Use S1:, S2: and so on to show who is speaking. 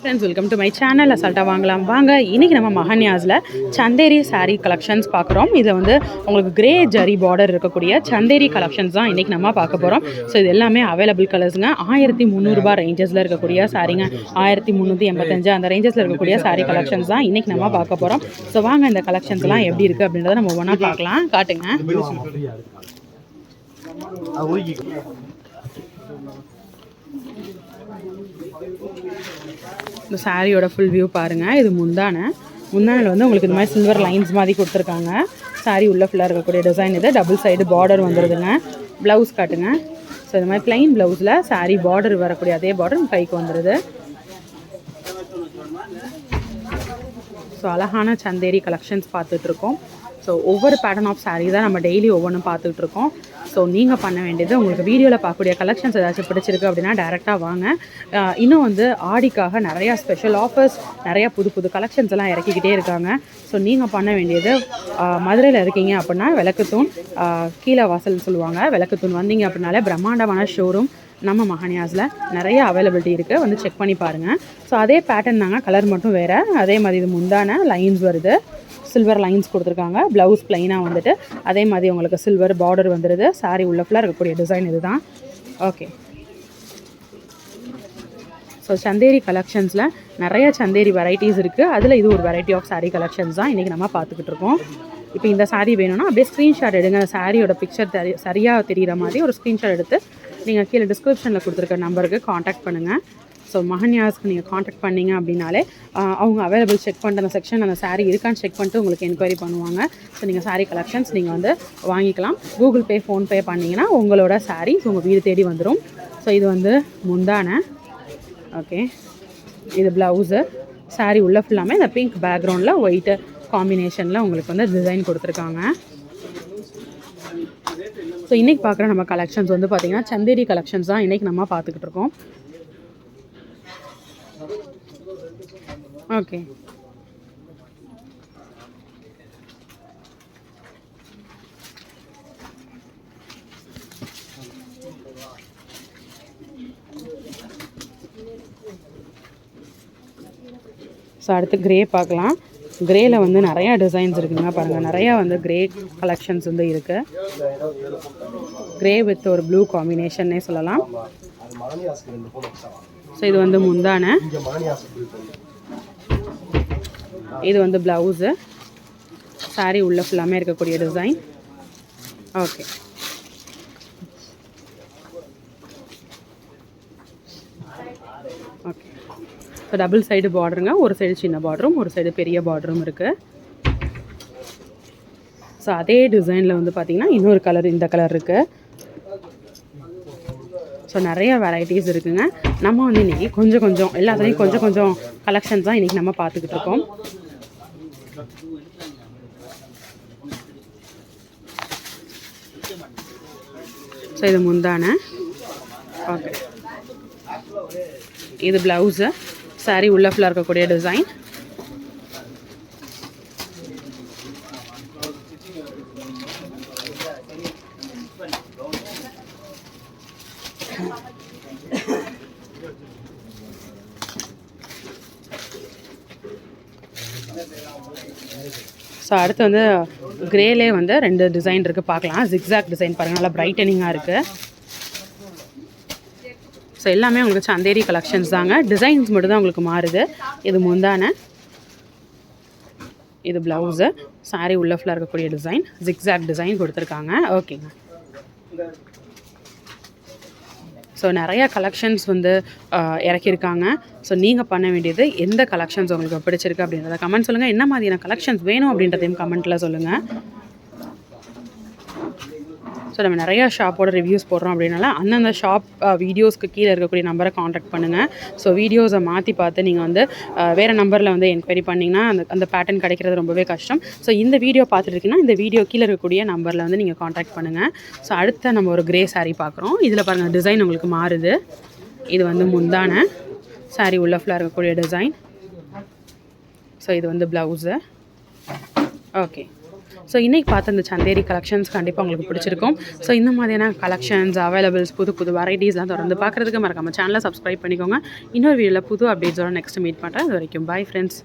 S1: Friends welcome to my channel அசால்ட்டாக வாங்கலாம். வாங்க இன்றைக்கி நம்ம மகன்யாஸில் சந்தேரி சாரீ கலெக்ஷன்ஸ் பார்க்குறோம். இதில் வந்து உங்களுக்கு கிரே ஜரி பார்டர் இருக்கக்கூடிய சந்தேரி கலெக்ஷன்ஸ் தான் இன்றைக்கி நம்ம பார்க்க போகிறோம் ஸோ இது எல்லாமே அவைலபிள் கலர்ஸுங்க ஆயிரத்தி முந்நூறுபா ரேஞ்சஸில் இருக்கக்கூடிய சாரீங்க ஆயிரத்தி முந்நூற்றி எண்பத்தஞ்சு அந்த ரேஞ்சஸில் இருக்கக்கூடிய சாரீ கலெக்ஷன்ஸ் தான் இன்றைக்கி நம்ம பார்க்க போகிறோம் ஸோ வாங்க இந்த கலெக்ஷன்ஸ்லாம் எப்படி இருக்குது அப்படின்றத நம்ம ஒவ்வொன்றா பார்க்கலாம். காட்டுங்க. இந்த சாரியோட ஃபுல் வியூ பாருங்கள் இது முந்தானை. முந்தானில் வந்து உங்களுக்கு இந்த மாதிரி சில்வர் லைன்ஸ் மாதிரி கொடுத்துருக்காங்க. சாரி உள்ள ஃபுல்லாக இருக்கக்கூடிய டிசைன் இது. டபுள் சைடு பார்டர் வந்துடுதுங்க ப்ளவுஸ் காட்டுங்க. ஸோ இந்த மாதிரி பிளைன் ப்ளவுஸில் சாரி பார்டர் வரக்கூடிய அதே பார்டர் கைக்கு வந்துடுது ஸோ அழகான சந்தேரி கலெக்ஷன்ஸ் பார்த்துட்ருக்கோம் ஸோ ஒவ்வொரு பேட்டர்ன் ஆஃப் சாரீ தான் நம்ம டெய்லி ஒவ்வொன்றும் பார்த்துக்கிட்டு இருக்கோம் ஸோ நீங்கள் பண்ண வேண்டியது உங்களுக்கு வீடியோவில் பார்க்கக்கூடிய கலெக்ஷன்ஸ் ஏதாச்சும் பிடிச்சிருக்கு அப்படின்னா டேரெக்டாக வாங்க. இன்னும் வந்து ஆடிக்காக நிறையா ஸ்பெஷல் ஆஃபர்ஸ் நிறையா புது புது கலெக்ஷன்ஸ் எல்லாம் இறக்கிக்கிட்டே இருக்காங்க. ஸோ நீங்கள் பண்ண வேண்டியது மதுரையில் இருக்கீங்க அப்படின்னா விளக்குத்தூண் கீழே வாசல்னு சொல்லுவாங்க. விளக்குத்தூண் வந்தீங்க அப்படின்னாலே பிரம்மாண்டமான ஷோரூம் நம்ம மஹானியாஸில் நிறைய அவைலபிலிட்டி இருக்குது வந்து செக் பண்ணி பாருங்கள் ஸோ அதே பேட்டர்ன் தாங்க கலர் மட்டும் வேறு. அதே மாதிரி இது முந்தான லைன்ஸ் வருது. சில்வர் லைன்ஸ் கொடுத்துருக்காங்க. ப்ளவுஸ் ப்ளைனாக வந்துட்டு அதே மாதிரி உங்களுக்கு சில்வர் பார்டர் வந்துடுது சாரி உள்ள ஃபுல்லாக இருக்கக்கூடிய டிசைன் இதுதான். ஓகே ஸோ சந்தேரி கலெக்ஷன்ஸில் நிறைய சந்தேரி வெரைட்டிஸ் இருக்குது அதில் இது ஒரு வெரைட்டி ஆஃப் சாரீ கலெக்ஷன்ஸ் தான் இன்றைக்கி நம்ம பார்த்துக்கிட்டு இருக்கோம். இப்போ இந்த சாரீ வேணும்னா அப்படியே ஸ்க்ரீன்ஷாட் எடுங்க. அந்த சாரியோட பிக்சர் தெரி சரியாக தெரிகிற மாதிரி ஒரு ஸ்க்ரீன்ஷாட் எடுத்து நீங்கள் கீழே டிஸ்கிரிப்ஷனில் கொடுத்துருக்க நம்பருக்கு காண்டாக்ட் பண்ணுங்கள் ஸோ மகன்யாஸ்க்கு நீங்கள் காண்டாக்ட் பண்ணீங்க அப்படின்னாலே அவங்க அவைலபிள் செக் பண்ணிட்டு அந்த செக்ஷன் அந்த சாரீ இருக்கான்னு செக் பண்ணிட்டு உங்களுக்கு என்கொயரி பண்ணுவாங்க. ஸோ நீங்கள் சாரீ கலெக்ஷன்ஸ் நீங்கள் வந்து வாங்கிக்கலாம். கூகுள் பே ஃபோன்பே பண்ணிங்கன்னா உங்களோட sarees உங்கள் வீடு தேடி வந்துடும் ஸோ இது வந்து முந்தான. ஓகே இது ப்ளவுஸு சாரீ உள்ள ஃபுல்லாமே இந்த பிங்க் பேக்ரவுண்டில் ஒயிட்டு காம்பினேஷனில் உங்களுக்கு வந்து டிசைன் கொடுத்துருக்காங்க. ஸோ இன்றைக்கி பார்க்குற நம்ம கலெக்ஷன்ஸ் வந்து பார்த்திங்கன்னா சந்தேரி கலெக்ஷன்ஸ் தான் இன்றைக்கி நம்ம பார்த்துக்கிட்டு இருக்கோம். ஓகே. ஸோ அடுத்து கிரே பார்க்கலாம். க்ரேயில் வந்து நிறையா டிசைன்ஸ் இருக்குங்க பாருங்கள் நிறையா வந்து கிரே கலெக்ஷன்ஸ் வந்து இருக்குது கிரே வித் ஒரு ப்ளூ காம்பினேஷன்னே சொல்லலாம். ஸோ இது வந்து முந்தானை. இது வந்து ப்ளவுஸு சாரீ உள்ள ஃபுல்லாமே இருக்கக்கூடிய design okay okay so double side பார்டருங்க ஒரு சைடு சின்ன பார்டரும் ஒரு சைடு பெரிய பார்டரும் இருக்குது ஸோ அதே டிசைனில் வந்து பார்த்திங்கன்னா இன்னொரு கலர் இந்த கலர் இருக்குது ஸோ நிறைய வெரைட்டிஸ் இருக்குங்க. நம்ம வந்து இன்றைக்கி கொஞ்சம் கொஞ்சம் எல்லாத்துலேயும் கொஞ்சம் கொஞ்சம் கலெக்ஷன்ஸ் தான் இன்றைக்கி நம்ம பார்த்துக்கிட்டு இருக்கோம். ஸோ இது முந்தான. ஓகே இது ப்ளவுஸு சாரீ உள்ள ஃபுல்லாக இருக்கக்கூடிய டிசைன் ஸோ அடுத்து வந்து கிரேலே வந்து ரெண்டு டிசைன் இருக்குது பார்க்கலாம். ஜிக்ஸாக் டிசைன் பாருங்கள் நல்லா பிரைட்டனிங்காக இருக்குது ஸோ எல்லாமே உங்களுக்கு சந்தேரி கலெக்ஷன்ஸ் தாங்க. டிசைன்ஸ் மட்டும் தான் உங்களுக்கு மாறுது. இது முந்தான. இது ப்ளவுஸு சாரீ உள்ள ஃபுல்லாக இருக்கக்கூடிய டிசைன் ஜிக்ஸாக் டிசைன் கொடுத்துருக்காங்க. ஓகேங்க ஸோ நிறையா கலெக்ஷன்ஸ் வந்து இறக்கியிருக்காங்க. ஸோ நீங்கள் பண்ண வேண்டியது எந்த கலெக்ஷன்ஸ் உங்களுக்கு பிடிச்சிருக்கு அப்படின்றத கமெண்ட் சொல்லுங்கள் என்ன மாதிரியான கலெக்ஷன்ஸ் வேணும் அப்படின்றதையும் கமெண்ட்டில் சொல்லுங்கள் ஸோ நம்ம நிறையா ஷாப்போட ரிவ்யூஸ் போடுறோம் அப்படின்னால அந்தந்த ஷாப் வீடியோஸ்க்கு கீழே இருக்கக்கூடிய நம்பரை காண்டாக்ட் பண்ணுங்கள் ஸோ வீடியோஸை மாற்றி பார்த்து நீங்கள் வந்து வேறு நம்பரில் வந்து என்கொயரி பண்ணிங்கன்னா அந்த அந்த பேட்டர்ன் கிடைக்கிறது ரொம்பவே கஷ்டம். ஸோ இந்த வீடியோ பார்த்துருக்கீங்கன்னா இந்த வீடியோ கீழே இருக்கக்கூடிய நம்பரில் வந்து நீங்கள் காண்டாக்ட் பண்ணுங்கள் ஸோ அடுத்த நம்ம ஒரு கிரே saree பார்க்குறோம். இதில் பாருங்கள் டிசைன் உங்களுக்கு மாறுது. இது வந்து முந்தான. Saree உள்ள ஃபுல்லாக இருக்கக்கூடிய டிசைன் ஸோ இது வந்து ப்ளவுஸு ஓகே ஸோ இன்றைக்கி பார்த்த இந்த சந்தேரி கலெக்ஷன்ஸ் கண்டிப்பாக உங்களுக்கு பிடிச்சிருக்கும். ஸோ இந்த மாதிரியான கலெக்ஷன்ஸ் அவைலபிள்ஸ் புது புது வெரைட்டிஸ்லாம் தொடர்ந்து பார்க்குறதுக்கு மறக்காமல் சேனலை சப்ஸ்கிரைப் பண்ணிக்கோங்க. இன்னொரு வீடியோவில் புது அப்டேட்ஸோட நெக்ஸ்ட் மீட் பண்ணுறேன் அது வரைக்கும் பாய் ஃப்ரெண்ட்ஸ்